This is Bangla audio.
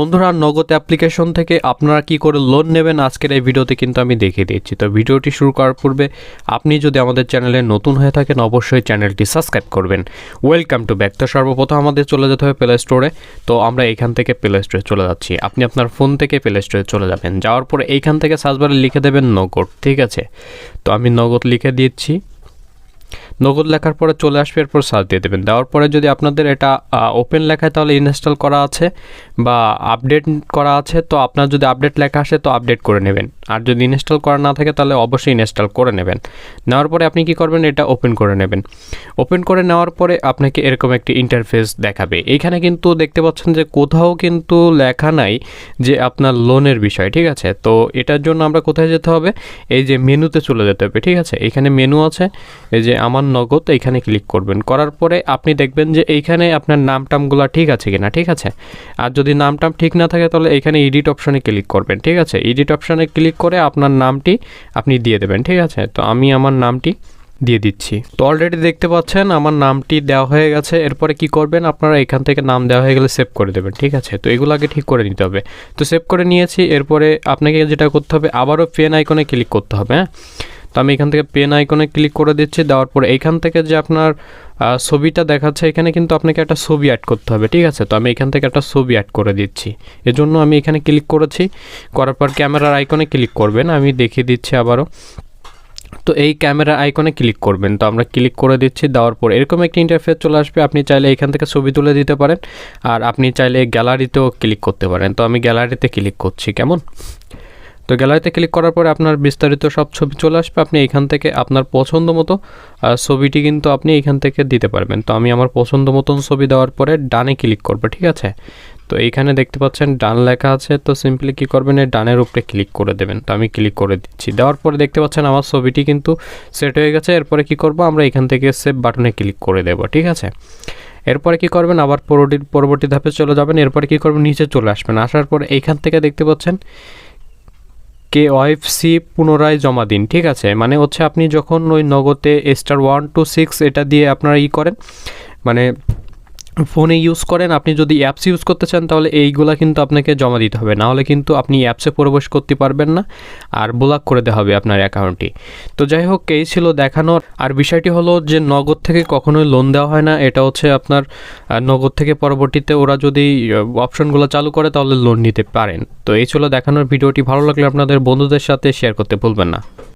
বন্ধুরা, নগদ অ্যাপ্লিকেশন থেকে আপনারা কি করে লোন নেবেন আজকের এই ভিডিওতে কিন্তু আমি দেখিয়ে দিচ্ছি। তো ভিডিওটি শুরু করার পূর্বে আপনি যদি আমাদের চ্যানেলে নতুন হয়ে থাকেন, অবশ্যই চ্যানেলটি সাবস্ক্রাইব করবেন। ওয়েলকাম টু ব্যাক তো সর্বপ্রথম আমাদের চলে যেতে হবে প্লে স্টোরে তো আমরা এখান থেকে প্লে স্টোরে চলে যাচ্ছি। আপনি আপনার ফোন থেকে প্লে স্টোরে চলে যাবেন। যাওয়ার পরে এইখান থেকে সার্চবারে লিখে দেবেন নগদ, ঠিক আছে? তো আমি নগদ লিখে দিচ্ছি। নগদ লেখার পরে চলে আসবে, এরপর সার্চ দিয়ে দেবেন। দেওয়ার পরে যদি আপনাদের এটা ওপেন লেখায় তাহলে ইনস্টল করা আছে বা আপডেট করা আছে, তো আপনার যদি আপডেট লেখা আসে, তো আপডেট করে নেবেন। আর যদি ইনস্টল করা না থাকে, তাহলে অবশ্যই ইনস্টল করে নেবেন। নেওয়ার পরে আপনি কি করবেন, এটা ওপেন করে নেবেন। ওপেন করে নেওয়ার পরে আপনাকে এরকম একটি ইন্টারফেস দেখাবে। এখানে কিন্তু দেখতে পাচ্ছেন যে কোথাও কিন্তু লেখা নাই যে আপনার লোনের বিষয়, ঠিক আছে? তো এটার জন্য আমরা কোথায় যেতে হবে? এই যে মেনুতে চলে যেতে হবে, ঠিক আছে? এখানে মেনু আছে, এই যে আমার নগদ এইখানে ক্লিক করবেন। করার পরে আপনি দেখবেন যে এইখানে আপনার নাম টামগুলো ঠিক আছে কিনা, ঠিক আছে? আর যদি নাম টাম ঠিক না থাকে তাহলে এখানে এডিট অপশনে ক্লিক করবেন, ঠিক আছে? এডিট অপশনে ক্লিক করে আপনার নামটি আপনি দিয়ে দেবেন, ঠিক আছে? তো আমি আমার নামটি দিয়ে দিচ্ছি। তো অলরেডি দেখতে পাচ্ছেন আমার নামটি দেওয়া হয়ে গেছে। এরপরে কি করবেন? আপনারা এখান থেকে নাম দেওয়া হয়ে গেলে সেভ করে দেবেন, ঠিক আছে? তো এগুলো আগে ঠিক করে নিতে হবে। তো সেভ করে নিয়েছি। এরপরে আপনাকে যেটা করতে হবে, আবারও পেন আইকনে ক্লিক করতে হবে হ্যাঁ? তো আমি এখান থেকে পেন আইকনে ক্লিক করে দিচ্ছি। দেওয়ার পর এখান থেকে যে আপনার ছবিটা দেখাচ্ছে, এখানে কিন্তু আপনাকে একটা ছবি অ্যাড করতে হবে, ঠিক আছে? তো আমি এখান থেকে একটা ছবি অ্যাড করে দিচ্ছি। এজন্য আমি এখানে ক্লিক করেছি। করার পর ক্যামেরার আইকনে ক্লিক করবেন। আমি দেখিয়ে দিচ্ছি আবারও। তো এই ক্যামেরা আইকনে ক্লিক করবেন। তো আমরা ক্লিক করে দিচ্ছি। দেওয়ার পর এরকম একটি ইন্টারফেস চলে আসবে। আপনি চাইলে এখান থেকে ছবি তুলে দিতে পারেন। আর আপনি চাইলে গ্যালারিতেও ক্লিক করতে পারেন। তো আমি গ্যালারিতে ক্লিক করছি। কেমন? তো গ্যালারিতে ক্লিক করার পরে আপনার বিস্তারিত সব ছবি চলে আসবে, আপনি এখান থেকে আপনার পছন্দ মতো ছবিটি কিন্তু আপনি এখান থেকে দিতে পারবেন। তো আমি আমার পছন্দ মতন ছবি দেওয়ার পরে ডানে ক্লিক করব, ঠিক আছে? তো এইখানে দেখতে পাচ্ছেন ডান লেখা আছে, তো সিম্পলি কী করবেন, এই ডানের উপরে ক্লিক করে দেবেন। তো আমি ক্লিক করে দিচ্ছি। দেওয়ার পরে দেখতে পাচ্ছেন আমার ছবিটি কিন্তু সেট হয়ে গেছে, এরপরে কি করব, আমরা এখান থেকে সেভ বাটনে ক্লিক করে দেব, ঠিক আছে? এরপরে কি করবেন, আবার পরবর্তী পরবর্তী ধাপে চলে যাবেন, এরপরে কি করবেন, নিচে চলে আসবেন। আসার পরে এইখান থেকে দেখতে পাচ্ছেন কে ওয়াইফ সি পুনরায় জমা দিন, ঠিক আছে? মানে হচ্ছে আপনি যখন ওই নগদে স্টার ওয়ান টু সিক্স এটা দিয়ে আপনারা ই করেন মানে ফোনে ইউজ করেন, আপনি যদি অ্যাপস ইউজ করতে চান, তাহলে এইগুলা কিন্তু আপনাকে জমা দিতে হবে। না হলে কিন্তু আপনি অ্যাপসে প্রবেশ করতে পারবেন না, আর ব্লক করে দেওয়া হবে আপনার অ্যাকাউন্টটি তো যাই হোক, এই ছিল দেখানোর। আর বিষয়টি হলো যে, নগদ থেকে কখনোই লোন দেওয়া হয় না। এটা হচ্ছে আপনার নগদ থেকে পরবর্তীতে ওরা যদি অপশনগুলো চালু করে, তাহলে লোন নিতে পারেন। তো এই ছিল দেখানোর ভিডিওটি। ভালো লাগলে আপনাদের বন্ধুদের সাথে শেয়ার করতে ভুলবেন না।